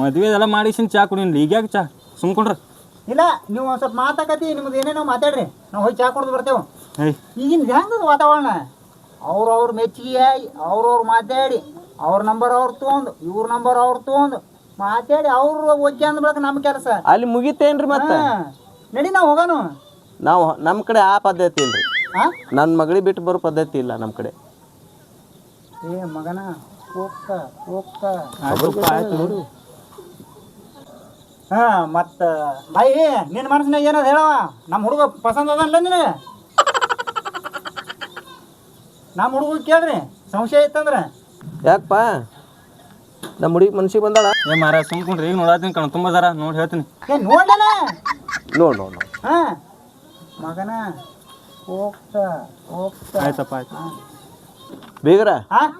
ಮದ್ವೆ ಎಲ್ಲ ಮಾಡಿಸಿನ ಚಾ ಕುಡಿನ್ ಈಗ ಯಾಕೆ ಚಾ? ಸುಮ್ಕೊಂಡ್ರ ಇಲ್ಲ ನೀವು ಒಂದು ಸ್ವಲ್ಪ ಮಾತಾಕತಿ ನಿಮ್ದು ಏನೇನೋ ಮಾತಾಡ್ರಿ. ನಾವು ಹೋಗಿ ಚಾ ಕುಡ್ದು ಬರ್ತೇವೆ. ಈಗಿನ ಹೆಂಗದ ವಾತಾವರಣ? ಅವ್ರವ್ರ ಮೆಚ್ಚಿಗೆ ಆಗಿ ಅವ್ರವ್ರು ಮಾತಾಡಿ ಅವ್ರ ನಂಬರ್ ಅವ್ರು ತೊಗೊಂಡು ಇವ್ರ ನಂಬರ್ ಅವ್ರು ತೊಗೊಂಡು ಮಾತಾಡಿ ಅವ್ರು ಓಕೆ ಅಂದ ಬಳಿಕ ನಮ್ಮ ಕೆಲಸ. ಅಲ್ಲಿ ಮುಗಿತೇನ್ರಿ ಮತ್ತೆ? ನಡಿ ನಾವು ಹೋಗೋಣ ನಾವು ನಮ್ಮ ಕಡೆ ಆ ಪದ್ಧತಿ ಇಲ್ರಿ. ನನ್ನ ಮಗಳಿಗೆ ಬಿಟ್ಟು ಬರೋ ಪದ್ಧತಿ ಇಲ್ಲ ನಮ್ಮ ಕಡೆ. ಏ ಮಗನ ಹೋಗ್ತಾ ಹೋಗ್ತಾ. ಹಾ ಮತ್ತ ಬಾಯಿ ನಿನ್ನ ಮನಸ್ಸಿನಾಗ ಏನದ ಹೇಳವ ನಮ್ಮ ಹುಡುಗ ಪಸಂದ್ ಅದಲ್ಲ ನಿನಗೆ? ನಮ್ಮ ಹುಡುಗ ಕೇಳ್ರಿ ಸಂಶಯ ಇತ್ತಂದ್ರೆ. ಯಾಕಪ್ಪ ನಮ್ಮ ಹುಡುಗಿ ಮನ್ಸಿಗೆ ಬಂದಾಳ? ಏ ಮಾರ ಸುಮ್ಕೊಂಡ್ರಿ ಈಗ ನೋಡತ್ತೀನಿ ಕಣ ತುಂಬ ದಾರ ನೋಡಿ ಹೇಳ್ತೀನಿ. ಏ ನೋಡಣ ನೋಡ್ ನೋಡ್ ನೋಡ್. ಹಾಂ. ಮಗನ ಹೋಗ್ತಾ ಹೋಗ್ತಾ. ಆಯ್ತಪ್ಪ ಆಯ್ತು. ಬೀಗ್ರ ಹಾಂ?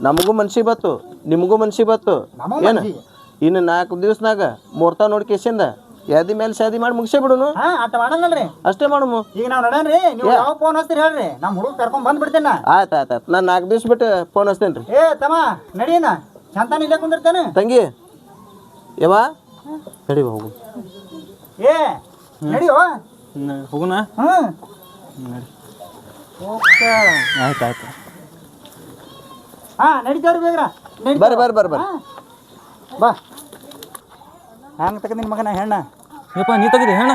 ನಮಗೂ ಮನ್ಸಿಗೆ ಬತ್ತು ನಿಮಗೂ ಮನ್ಸಿಗೆ ಬತ್ತು ಏನ ಏನು? ಮನ್ಸಿಗೆ. ಇನ್ನು ನಾಲ್ಕು ದಿವಸನಾಗ ಮುಹೂರ್ತ ನೋಡಿ ಕೇಸಿಂದ ಯಾದಿ ಮೇಲೆ ಶಾದಿ ಮಾಡಿ ಮುಗಿಸೇ ಬಿಡುನು. ಹಾಂ ಆಟ ಮಾಡಲ್ಲಲ್ರಿ. ಅಷ್ಟೇ ಮಾಡಮು. ಈಗ ನಾವು ನಡನ್ರಿ ನೀವು ಯಾವ ಫೋನ್ ಹಚ್ತೀರಿ ಹೇಳ್ರಿ. ನಮ್ಮ ಹುಡುಗ ಕರ್ಕೊಂಡ್ ಬಂದ್ ಬಿಡ್ತೇನ ಆಯ್ತು ಆಯ್ತು ಆಯ್ತು. ನಾನು ನಾಲ್ಕು ದಿವಸ ಬಿಟ್ಟು ಫೋನ್ ಹಚ್ತೇನೆ ರೀ ಏ ತಮ್ಮ ನಡೀನ ಚಂತಾನ ಇಲ್ಲೇ ಕುಂದಿರ್ತೇನೆ. ತಂಗಿ ಯವ್ವ? ನಡಿ ಹೋಗು. ಏ ನಡಿಯೋ ನ- ಹ್ಮ್. ಆಯ್ತು ಆಯ್ತು. ಹಾಂ ನಡೀತೇವ್ರಿ ಬೇಗ್ರ. ಬರ್ರಿ ಬರ್ರಿ ಬರ್ರಿ ಬರ್ರಿ. ಬಾ. ಹ್ಯಾಂಗ ತೆಗೆದಿನ ಮಗನ ಹೆಣ್ಣ? ಯಪ್ಪ ನೀ ತೆಗದಿ ಹೆಣ್ಣ?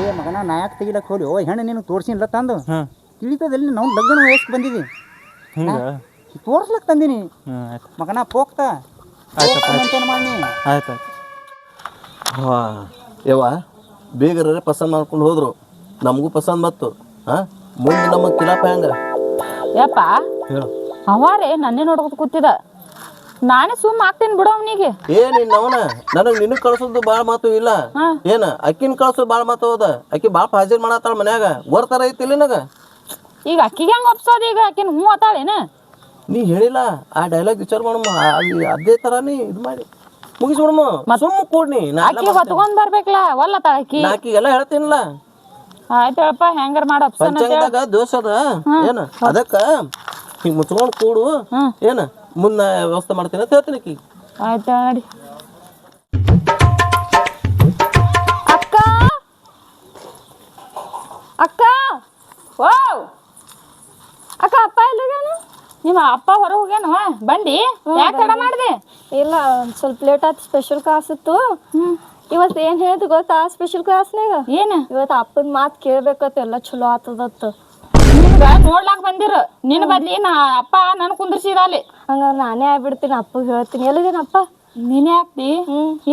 ಏ ಮಗನ ನಾ ಯಾಕೆ ತೆಗಿಲಕ್ಕೆ ಹೋಲಿ ಓ ಹೆಣ್ಣು ನೀನು ತೋರ್ಸಿಲ್ಲ ತಂದು. ಹಾಂ. ತಿಳಿತದಲ್ಲಿ ನಾವು ಲಗ್ನ ವಯಸ್ಸಿಗೆ ಬಂದಿದ್ದಿ ಹಿಂಗೆ? ತೋರ್ಸ್ಲಕ್ಕೆ ತಂದೀನಿ. ಮಗನ ಅಂತೇನು ಮಾಡಿ ಆಯ್ತು. ಆಯ್ತು ಹಾ ಯವ್ವ ಬೇಗರ ಪಸಂದ್ ಮಾಡ್ಕೊಂಡು ಹೋದ್ರು. ನಮಗೂ ಪಸಂದ್ ಬತ್ತು ಹಾಂ? ಮುಂದೆ ನಮ್ಮ ಕಿಲಾಪ ಹೆಂಗ ಯಪ್ಪ ಹೇಳು. ಅವಾರೇ ನನ್ನೇ ನೋಡ್ಕೊತ ಕೂತಿದ ನಾನೇ ಸುಮ್ಮ ಆಗ್ತೀನಿ ಬಿಡು ಅವನಿಗೆ. ಏ ನಿನ್ನವನ ನನಗ್ ನಿನಗ್ ಕಳ್ಸೋದು ಬಾಳ ಮಾತು ಇಲ್ಲ. ಏನ ಅಕ್ಕಿನ ಕಳ್ಸೋದು ಬಾಳ ಮಾತು ಹೋದ ಅಕ್ಕಿ ಬಾಳ ಹಾಜರ್ ಮಾಡತ್ತಾಳ ಮನ್ಯಾಗ. ಬರ್ತಾರ ಐತಿ ನಿನಗ? ಈಗ ಅಕ್ಕಿಗೆ ಹೆಂಗ್ ಒಪ್ಸೋದು ಈಗ? ಆಕಿನ ಹ್ಞೂ ಅತ್ತಾಳೇನ ನೀ ಹೇಳಿಲ್ಲ ಆ ಡೈಲಾಗ್ ವಿಚಾರ ಮಾಡಮ್ಮ. ಅದೇ ತರ ನೀ ಇದು ಮಾಡಿ. ಮುಗಿಸ್ಬಿಡಮ್ಮ ಸುಮ್ಮ ಕೂಡ್ನಿ. ನಾ ಆಕಿ ಹೊತ್ಕೊಂಡ್ ಬರ್ಬೇಕಲ್ಲ ಒಲ್ಲ ಆಕಿ ನಾ ಆಕಿಗೆಲ್ಲ ಹೇಳ್ತೀನಿಲ್ಲ. ಆಯ್ತಳಪ್ಪ ಹೆಂಗಾರ ಮಾಡಿ ಪಂಚಾಂಗದಾಗ ದೋಷ ಅದ. ಏನ? ಅದಕ್ಕ ಹಿಂಗ್ ಮುಚ್ಕೊಂಡ್ ಕೂಡು. ಏನ? ಮುನ್ನ ವ್ಯವಸ್ಥೆ ಮಾಡ್ತೀನಿ ಅಂತ ಹೇಳ್ತೀನಿ ಆಕಿಗೆ. ಆಯ್ತು ನಡಿ ಅಕ್ಕ? ಅಕ್ಕ? ಓ ಅಕ್ಕ ಅಪ್ಪ ಎಲ್ಲಿಗೇನು ನಿಮ್ಮ ಅಪ್ಪ ಹೊರ ಹೋಗ್ಯಾನವ ಬಂದಿ ಯಾಕೆ ತಡ ಮಾಡಿದೆ? ಇಲ್ಲ ಒಂದ್ ಸ್ವಲ್ಪ ಲೇಟ್ ಆಯ್ತು ಸ್ಪೆಷಲ್ ಕಾಸಿತ್ತು ಇತ್ತು. ಇವತ್ತು ಏನು ಹೇಳಿದ್ ಗೊತ್ತಾ? ಸ್ಪೆಷಲ್ ಕ್ಲಾಸ್ನಾಗ ಏನು? ಇವತ್ತು ಅಪ್ಪನ ಮಾತು ಕೇಳ್ಬೇಕತ್ತ ಎಲ್ಲ ಚಲೋ ಆತದತ್ತ. ನಿಮ್ಗ ನೋಡ್ಲಾಕ್ ಬಂದಿರ. ನಿನ್ನ ಬದ್ಲಿ ನಾ ಅಪ್ಪ ನನ್ ಕುಂದ್ರಿಸಿದ ಅಲ್ಲಿ ಹಂಗಾರೆ ನಾನೇ ಆಗ್ಬಿಡ್ತೀನಿ ಅಪ್ಪಗೆ ಹೇಳ್ತೀನಿ. ಎಲ್ಲಿದ್ದೀನಪ್ಪ? ನೀನೇ ಆಗ್ತಿ?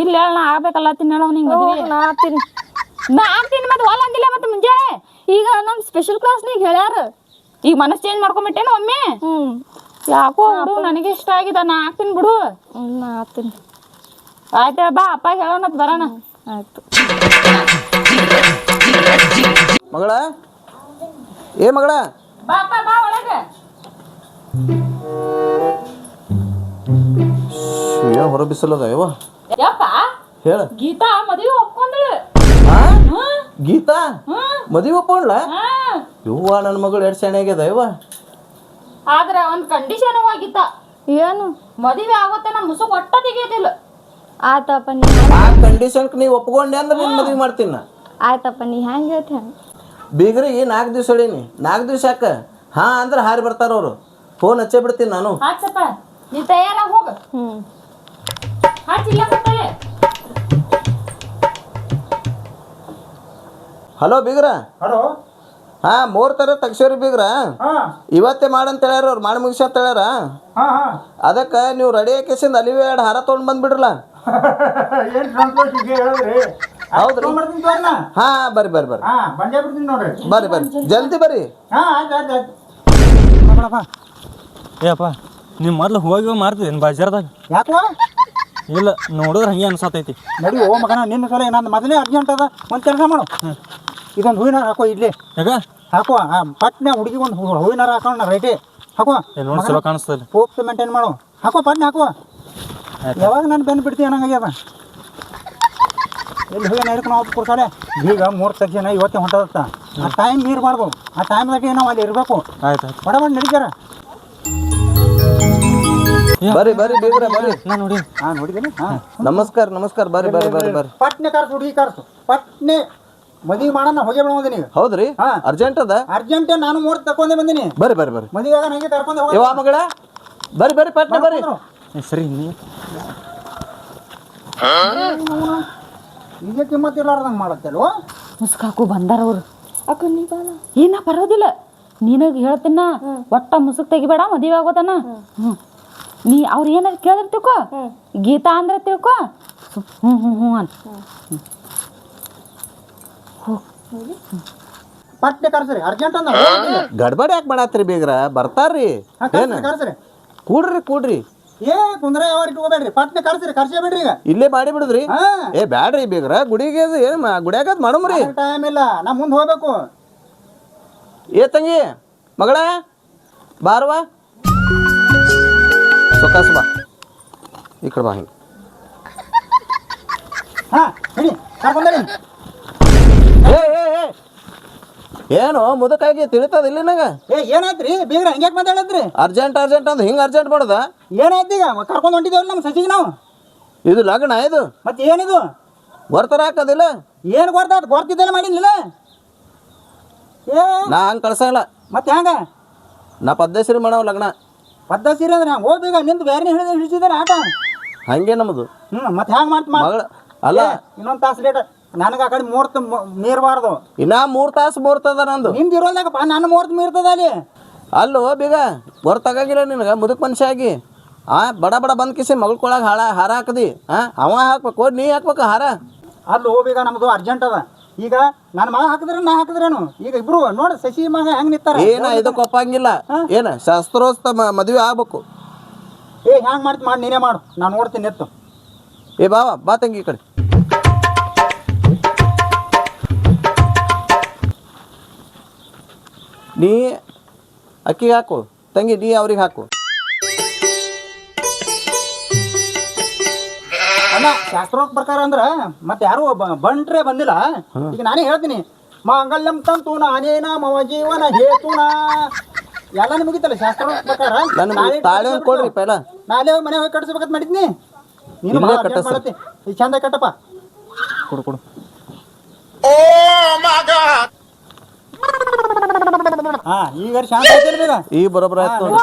ಇಲ್ಲ ಹೇಳ ನಾ ಆಗ್ಬೇಕಲ್ಲ ತಿನ್ನೋಣ ನಿಂಗೆ ನಾ ಆಗ್ತೀನಿ. ನಾ ಆಗ್ತೀನಿ ಮತ್ತೆ ಹೊಲ ಅಂದಿಲ್ಲ ಮತ್ತೆ ಮುಂಜಾನೆ. ಈಗ ನಮ್ಮ ಸ್ಪೆಷಲ್ ಕ್ಲಾಸ್ನಾಗ ಹೇಳ್ಯಾರ? ಈಗ ಮನಸ್ಸು ಚೇಂಜ್ ಮಾಡ್ಕೊಂಬಿಟ್ಟೇನು ಒಮ್ಮೆ? ಹ್ಞೂ ಯಾಕೋ ನನಗೆ ಇಷ್ಟ ಆಗಿದೆ ನಾ ಆಗ್ತೀನಿ ಬಿಡು. ನಾ ಆಗ್ತೀನಿ. ಆಯ್ತಾ ಬಾ ಅಪ್ಪ ಹೇಳೋಣ ಬರೋಣ. ಆಯ್ತು. ಮಗಳ? ಏ ಮಗಳ? ಬಾ ಅಪ್ಪ ಬಾ ಒಳಗೆ. ಏನ್ ಹೊರ ಬಿಸಿಲದ ಯಪ್ಪ ಹೇಳ. ಗೀತಾ ಮದುವೆ ಒಪ್ಕೊಂಡ್ಳು? ಗೀತಾ? ಮದುವೆ ಒಪ್ಕೊಂಡ್ಲ ಹಾ. ಯವ್ವ ನನ್ನ ಮಗಳು ಎರಡು ಸೆಣೆ ಆಗ್ಯದ ಯವ್ವ. ಆದ್ರೆ ಒಂದು ಕಂಡೀಷನ್ ಆಗಿತ್ತ. ಏನು? ಮದುವೆ ಆಗುತ್ತೆ ನಮ್ಮ ಮುಸುಕ್ ಒಟ್ಟ ತೆಗಿಯೋದಿಲ್ಲ. ಆಯ್ತಪ್ಪ ನೀ ಆ ಕಂಡೀಷನ್ಕ್ ನೀ ಒಪ್ಕೊಂಡೆ ಅಂದ್ರೆ ನಿನ್ನ ಮದುವೆ ಮಾಡ್ತೀನಿ. ನಾ ಆಯ್ತಪ್ಪ ನೀ ಹೆಂಗೆ ಹೇಳ್ತಿ ಹಂಗೆ? ಬೀಗ್ರಿಗೆ ನಾಲ್ಕು ದಿವ್ಸ ಹೇಳೀನಿ ನಾಲ್ಕು ದಿವ್ಸ ಯಾಕ? ಹಾ ಅಂದ್ರೆ ಹಾರಿ ಬರ್ತಾರ ಅವರು. ಫೋನ್ ಹಚ್ಚೇ ಬಿಡ್ತೀನಿ ನಾನು. ನೀ ತಯಾರಾಗಿ ಹೋಗ. ಹ್ಞೂ ಹಲೋ ಬೀಗ್ರ? ಹಲೋ. ಹಾ ಮೂರ್ ತರ ತಗ್ಸೇರಿ ಬೀಗ್ರ. ಹಾ. ಇವತ್ತೇ ಮಾಡಂತ ಹೇಳ್ಯಾರ ಅವ್ರು ಮಾಡಿ ಮುಗಿಸ ಅಂತ ಹೇಳ್ಯಾರ. ಹಾ ಹಾಂ. ಅದಕ್ಕೆ ನೀವು ರೆಡಿ ಹಾಕಿಸಿಂದ ಅಲ್ಲಿವೇ ಎರಡು ಹಾರ ತೊಗೊಂಡು ಬಂದ್ಬಿಡ್ರಲ್ಲ. ಏನು ಸಂತೋಷ ಈಗ ಹೇಳಿದ್ರಿ ಹೌದ್ರಿ? ಮಾಡ್ತೀನಿ ತೋರ್ನ ಹಾ ಬರ್ರಿ ಬರ್ರಿ ಬರ್ರಿ. ಹಾಂ ಬಂದೇ ಬಿಡ್ತೀನಿ ನೋಡ್ರಿ. ಬರ್ರಿ ಬರ್ರಿ. ಜಲ್ದಿ ಬರ್ರಿ. ಹಾ ಆಯ್ತು ಆಯ್ತು ಆಯ್ತು. ಮಗಳಪ್ಪ ಏ ಅಪ್ಪ ನೀವು ಮೊದ್ಲು ಹೋಗಿ ಮಾರ್ತಿದ್ದೀನಿ ಬಜಾರ್ದಾಗ? ಯಾಕೋ? ಇಲ್ಲ ನೋಡಿದ್ರೆ ಹಂಗೆ ಅನ್ಸತೈತಿ. ನಡಿ ಓ ಮಗನ ನಿನ್ನ ಸಲ ನನ್ನ ಮೊದಲೇ ಅರ್ಜೆಂಟ್ ಅದ. ಒಂದು ಕೆಲಸ ಮಾಡು. ಇದೊಂದು ಹೂವಿನಾರ ಹಾಕೋ ಇಡ್ಲಿ. ಯಾಕ? ಹಾಕೋ ಆ ಪಟ್ನೆ ಹುಡುಗಿ ಒಂದು ಹೂವಿನಾರ ಹಾಕೋಣ ರೈಟೇ. ಹಾಕೋ. ನೋಡಿ ಚಲೋ ಕಾಣಿಸ್ತದೆ. ಪೋಪ್ಸ್ ಮೇಂಟೈನ್ ಮಾಡು. ಹಾಕೋ ಪಟ್ನೆ ಹಾಕೋ. ಯಾವಾಗ ನಾನು ಬೆನ್ನು ಬಿಡ್ತೀನಿ ಅನ್ನಂಗಾಗ್ಯದ ಎಲ್ಲಿ ಹೋಗಿ ಹಿಡ್ಕೊಂಡು ನಾವು ಕೊಡ್ತಾರೆ ಈಗ ಮೂರು ತಕ್ಷಣ ಇವತ್ತೇ ಹೊಂಟದತ್ತ. ಆ ಟೈಮ್ ಮೀರಬಾರ್ದು ಆ ಟೈಮ್ದಾಗ ನಾವು ಅಲ್ಲಿ ಇರಬೇಕು. ಆಯ್ತು ಆಯ್ತು. ಬಡ ಬಡ ನಡೀತಾರ ಬರ್ರಿ ಬರ್ರಿ ಬೀಗ್ರ ಬರ್ರಿ. ನೋಡಿ. ಹಾ ನೋಡಿದ್ದೀನಿ ಹಾಂ. ನಮಸ್ಕಾರ ನಮಸ್ಕಾರ. ಬರ್ರಿ ಬರ್ರಿ ಬರ್ರಿ ಬರ್ರಿ. ಪಟ್ನೆ ಕರ್ಸು ಹುಡುಗಿ ಕರ್ಸು. ಪಟ್ನೆ. ಮದುವೆ ಮಾಡೋಣ ಹೋಗಿ ಬಿಡೋದಿನಿ ಈಗ ಹೌದ್ರಿ? ಹಾ. ಅರ್ಜೆಂಟ್ ಅದ? ಅರ್ಜೆಂಟ್ ನಾನು ಮೂರ್ತಿ ತಕೊಂಡೆ ಬಂದಿನಿ. ಬರ್ರಿ ಬರ್ರಿ ಬರ್ರಿ. ಮದುವೆ ನಂಗೆ ಕರ್ಕೊಂಡೆ ಹೋಗಿ ಯವ್ವ ಮಗಳ? ಬರ್ರಿ ಬರ್ರಿ ಪಟ್ನೆ ಬರ್ರಿ ಏ, ಸರಿ ನೀವು ಈಗ ಕಿಮ್ಮತ್ ಇರ್ಲಾರ್ದಂಗೆ ಮಾಡತ್ತಲ್ವ? ಮುಸ್ಕಾಕು ಬಂದಾರ ಅವ್ರು. ಅಕ್ಕ ನೀ ಬಾಲ ಏನ ಬರೋದಿಲ್ಲ ನಿನಗೆ ಹೇಳ್ತೀನ ಒಟ್ಟ ಮುಸುಕ್ ತೆಗಿಬೇಡ ಮದುವೆ ಆಗೋದನ ಹ್ಞೂ ನೀ ಅವ್ರು ಏನಾರು ಕೇಳಿದ್ರೆ ತಿಳ್ಕೊ. ಗೀತಾ ಅಂದ್ರೆ ತಿಳ್ಕೊ. ಹ್ಞೂ ಹ್ಞೂ ಹ್ಞೂ ಅಂತ. ಪಟ್ನೆ ಕರ್ಸ್ರಿ ಅರ್ಜೆಂಟ್ ಅಂದ ಗಡ್ಬಡಿ ಯಾಕೆ ಮಾಡತ್ರಿ ಬೀಗ್ರ? ಬರ್ತಾರ್ರಿ. ಏನ? ಕರ್ಸ್ರಿ. ಕೂಡ್ರಿ ಕೂಡ್ರಿ. ಏ ಕುಂದ್ರೆ ಯಾವ ಇಟ್ಕೋಬೇಡ್ರಿ ಪಟ್ನೆ ಕರ್ಸ್ರಿ ಕರ್ಸೇ ಬಿಡ್ರಿ ಈಗ. ಇಲ್ಲೇ ಮಾಡಿ ಬಿಡುದ್ರಿ. ಹಾ. ಏ ಬ್ಯಾಡ್ರಿ ಬೀಗ್ರ ಗುಡಿಗೆ ಅದು ಏನ್ ಮಾ- ಗುಡ್ಯಾಗ ಅದ್ ಮಾಡಮ್ರಿ ಟೈಮ್ ಇಲ್ಲ. ನಾ ಮುಂದೆ ಹೋಗ್ಬೇಕು. ಏ ತಂಗಿ ಮಗಳ ಬಾರವಾ ಸೊಕಾಸ ಬಾ. ಈ ಕಡೆ ಬಾ ಹಿಂಗೆ. ಹಾ ಹೇಳಿ ಕರ್ಕೊಂಡೇನಿ ಏ ಏ ಏ ಏನು ಮುದಕಾಗಿ ತಿಳಿತದಿಲ್ಲ ನಂಗ? ಏ ಏನಾಯ್ತ್ರಿ? ಬೀಗ್ರ ಹಂಗ್ಯಾಕ್ ಮಾತಾಡತ್ರಿ? ಅರ್ಜೆಂಟ್ ಅರ್ಜೆಂಟ್ ಅಂತ ಹಿಂಗೆ ಅರ್ಜೆಂಟ್ ಮಾಡೋದ? ಏನಾಯ್ತು ಈಗ? ಕರ್ಕೊಂಡು ಹೊಂಟಿದ್ದೇವಲ್ಲ ನಮ್ಮ ಸಸಿಗೆ ನಾವು? ಇದು ಲಗ್ನ ಇದು? ಮತ್ತೆ ಏನಿದು? ಗೊರ್ತರ ಹಾಕೋದಿಲ್ಲ? ಏನು ಗೊರ್ತ ಗೊರ್ತಿದ್ದೆಲ್ಲ ಮಾಡಿಲ್ಲ? ಏ ನಾ ಹಂಗೆ ಕಳ್ಸಂಗಿಲ್ಲ. ಮತ್ತೆ ಹಂಗ ನಾ ಪದ್ದಸಿರಿ ಮಾಡವ ಲಗ್ನ. ಪದ್ದಸಿರಿ ಅಂದ್ರೆ ಹಂಗೆ ಹೋಗ್ಬೇಕ ನಿಂದು ಬೇರೆ ಹಿಡಿದ ಹಿಡಿಸಿದ್ರೆ ಆಟ? ಹಂಗೆ ನಮ್ಮದು ಹ್ಞೂ ಮತ್ತೆ ಹ್ಯಾಂಗ ಮಾಡ್ತ ಮಗಳ ಅಲ್ಲ. ಇನ್ನೊಂದು ತಾಸು ಲೇಟ್ ನನಗೆ ಆ ಕಡೆ ಮೂರ್ತ ಮೀರಬಾರ್ದು. ಇನ್ನ ಮೂರ್ ತಾಸು ಮೂರ್ತದ ನಂದು. ನಿಮ್ದು ಇರೋಲ್ದಾಗಪ್ಪ ನನ್ನ ಮೂರ್ತ ಮೀರ್ತದ ಅಲ್ಲಿ. ಅಲ್ಲೋ ಬೀಗ ಹೊರತಾಗಿಲ್ಲ ನಿನಗೆ ಮುದುಕ್ ಮನುಷ್ಯ ಆಗಿ. ಆ ಬಡ ಬಡ ಬಂದ್ ಕಿಸಿ ಮಗಳ್ಕೊಳಗೆ ಹಾಳ ಹಾರ ಹಾಕದಿ ಅವ ಹಾಕ್ಬೇಕು ನೀ ಹಾಕ್ಬೇಕು ಹಾರ. ಅಲ್ಲಿ ಹೋಗ್ಬೇಕ ನಮ್ಮದು ಅರ್ಜೆಂಟ್ ಅದ. ಈಗ ನನ್ನ ಮಗ ಹಾಕಿದ್ರೆ ನಾ ಹಾಕಿದ್ರೇನು? ಈಗ ಇಬ್ರು ನೋಡಿ ಶಶಿ ಮಗ ಹೆಂಗ್ ನಿತ್ತಾರ? ಏನ ಇದಕ್ಕೆ ಒಪ್ಪಂಗಿಲ್ಲ ಏನ ಶಾಸ್ತ್ರೋಸ್ತ ಮದುವೆ ಆಗ್ಬೇಕು. ಏ ಹ್ಯಾಂಗ್ ಮಾಡ್ತಿ ಮಾಡಿ ನೀನೇ ಮಾಡು. ನಾನು ನೋಡ್ತೀನಿ ಎತ್ತು ಏ ಬಾವ ಬಾ ತಂಗಿ ಈ ಕಡೆ. ನೀ ಅಕ್ಕಿಗೆ ಹಾಕು ತಂಗಿ ನೀ ಅವ್ರಿಗೆ ಹಾಕು ಅಲ್ಲ ಶಾಸ್ತ್ರೋಕ್ತ ಪ್ರಕಾರ ಅಂದ್ರ ಮತ್ತೆ ಯಾರು ಬಂಟ್ರೆ ಬಂದಿಲ್ಲ ಈಗ ನಾನೇ ಹೇಳ್ತೀನಿ ಮಾಂಗಲ್ಯಂ ತಂತು ನಾನೇನ ಮವ ಜೀವನ ಹೇತುನ ಎಲ್ಲ ಮುಗಿತಲ್ಲ ಶಾಸ್ತ್ರ ಪ್ರಕಾರ ನನ್ನ ನಾಳೆ ತಾಳೆ ಒಂದು ಕೊಡ್ರಿ ಪೈಲ ನಾಳೆ ಮನೆ ಹೋಗಿ ಕಟ್ಟಿಸ್ಬೇಕಂತ ಮಾಡಿದ್ನಿ ನೀನು ಭಾಳ ಮಾಡತ್ತಿ. ಈಗ ಚಂದ ಕಟ್ಟಪ್ಪ ಕೊಡು ಕೊಡು ಹಾ ಈಗ ಶಾಂತ ಆಯ್ತಿಲ್ಲ ಬೇಗ ಈ ಬರೋಬ್ರ ಆಯ್ತು ನೋಡಿ.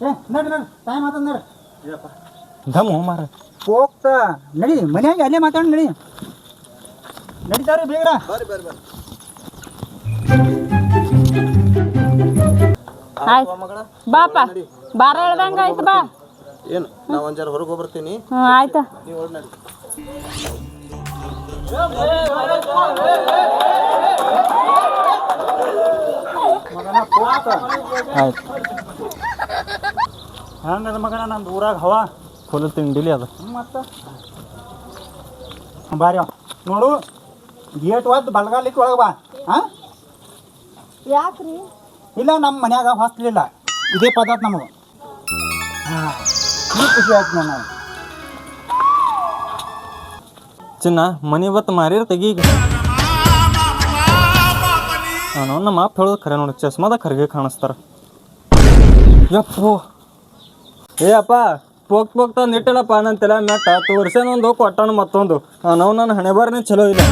ಏ ಟೈಮ್ ಆತದ ದಮ್ ಮಾರ. ಹೋಗ್ತಾ. ನಡಿ ಮನ್ಯಾಗ ಅಲ್ಲೇ ಮಾತಾಡಿ ನಡಿ. ನಡೀತಾರ ಬೇಗ ಆಯ್ತು ಬಾಪ. ಬಾರ ಹೇಳ್ದಂಗ ಆಯ್ತು ಬಾ. ಏನು ನಾ ಒಂದ್ ಜರ ಹೊರಗೆ ಹೋಗ್ಬರ್ತೀನಿ. ಹ್ಞೂ ಆಯ್ತು. ನೀವು ಹೊರಗೆ ನಡಿ. ಆಯ್ತು ಹಂಗದ ಮಗನ ನಂದು ಊರಾಗ ಹವಾ. ಫುಲ್ ತಿಂಡಿಲಿ ಅದು. ಮತ್ತೆ? ಬಾರಿ ನೋಡು ಗೇಟ್ ಒದ್ದು ಬಲಗಾಲಿಕ್ಕೆ ಒಳಗೆ ಬಾ. ಹಾಂ ಯಾಕ್ರಿ? ಇಲ್ಲ ನಮ್ಮ ಮನ್ಯಾಗ ಹೊಸ್ಲಿಲ್ಲ ಇದೇ ಪದಾರ್ಥ ನಮಗೆ ಹಾಂ ಖುಷಿ ಆಯ್ತು ನಾನು ಚಿನ್ನ ಮನೆ ಬತ್ತು ಮಾರಿರ ತೆಗಿ ನಾನು ನಮ್ಮ ಅಪ್ಪ ಹೇಳೋದು ಖರೆ ನೋಡಿ, ಚಸ್ಮಾದ ಖರ್ಗೆ ಕಾಣಿಸ್ತಾರ. ಯಪ್ಪೋ. ಏ ಅಪ್ಪ, ಪೋಕ್ ತಂದು ನಿಟ್ಟಲಪ್ಪ ನನ್ನ ತಲೆ ಮೆಟ್ಟ ತೋರ್ಸೇನೊಂದು ಕೊಟ್ಟಣ ಮತ್ತೊಂದು. ನಾವು ನನ್ನ ಹಣೆ ಚಲೋ ಇಲ್ಲ.